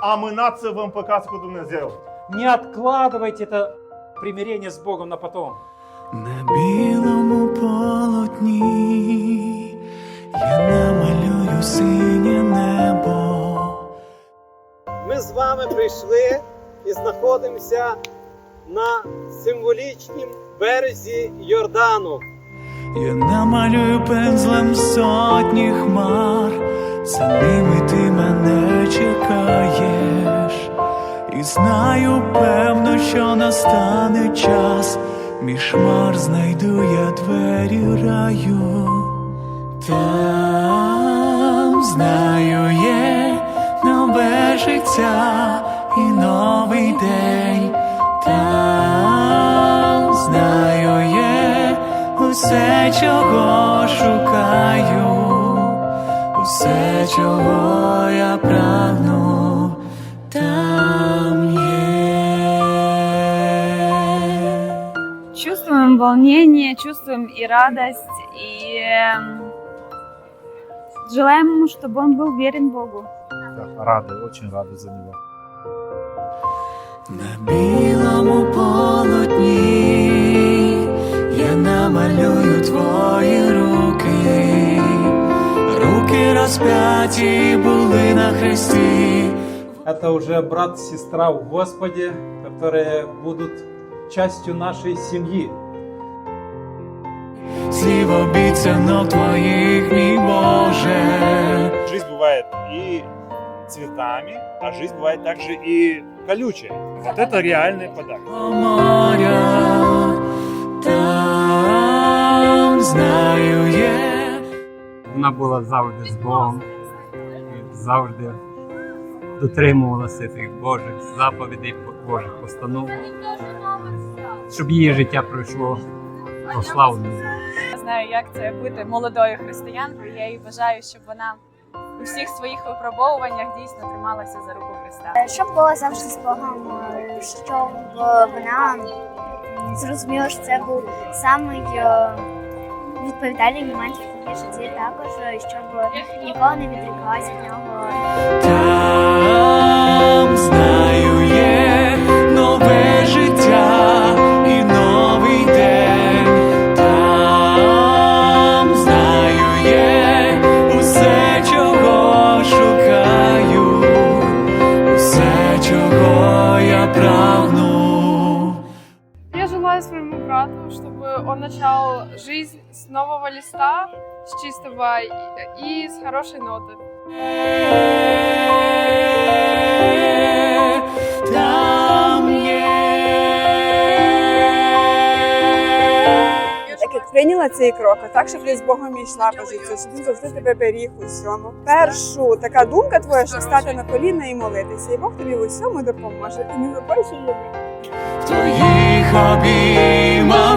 а мы нация ВМПК скуда сделать. Не откладывайте это примирение с Богом на потом. На білому полотні я намалюю синє небо. Ми з вами прийшли і знаходимося на символічнім березі Йордану. Я намалюю пензлем сотні хмар, за ними ти мене чекаєш, і знаю певно, що настане час, між хмар знайду я двері раю. Там знаю є нове життя і новий день. Там знаю є усе, чого шукаю, усе, чого я прагну, там є. чувствуем волнение, чувствуем и радость, и эм, желаем ему, чтобы он был верен Богу. Рады, очень рады за него. На білому полотні розп'яті були на хресті. Это уже брат, сестра в Господе, которые будут частью нашей семьи. Слів обіцянок твоїх, мій Боже. Жизнь бывает и цветами, а жизнь бывает также и колючей. Вот это реальный подарок. О, моря, там знаю є. вона була завжди з Богом, завжди дотримувалася тих Божих заповідей, Божих постанов, щоб її життя пройшло прославлено. Я знаю, як це бути молодою християнкою. Я їй бажаю, щоб вона у всіх своїх випробовуваннях дійсно трималася за руку Христа. Щоб була завжди з Богом, щоб вона зрозуміла, що це був самий е, відповідальний момент в житті, також щоб ніколи не відрікалася від нього. Брату, чтобы он начал жизнь с нового листа, с чистого и, и с хорошей ноты. Так як прийняла цей крок, а так, щоб ти з Богом йшла по життю, щоб він завжди тебе беріг у всьому. Першу така думка твоя, щоб стати на коліна і молитися, і Бог тобі в усьому допоможе. І не забудь, в твоїх обіймах Бог.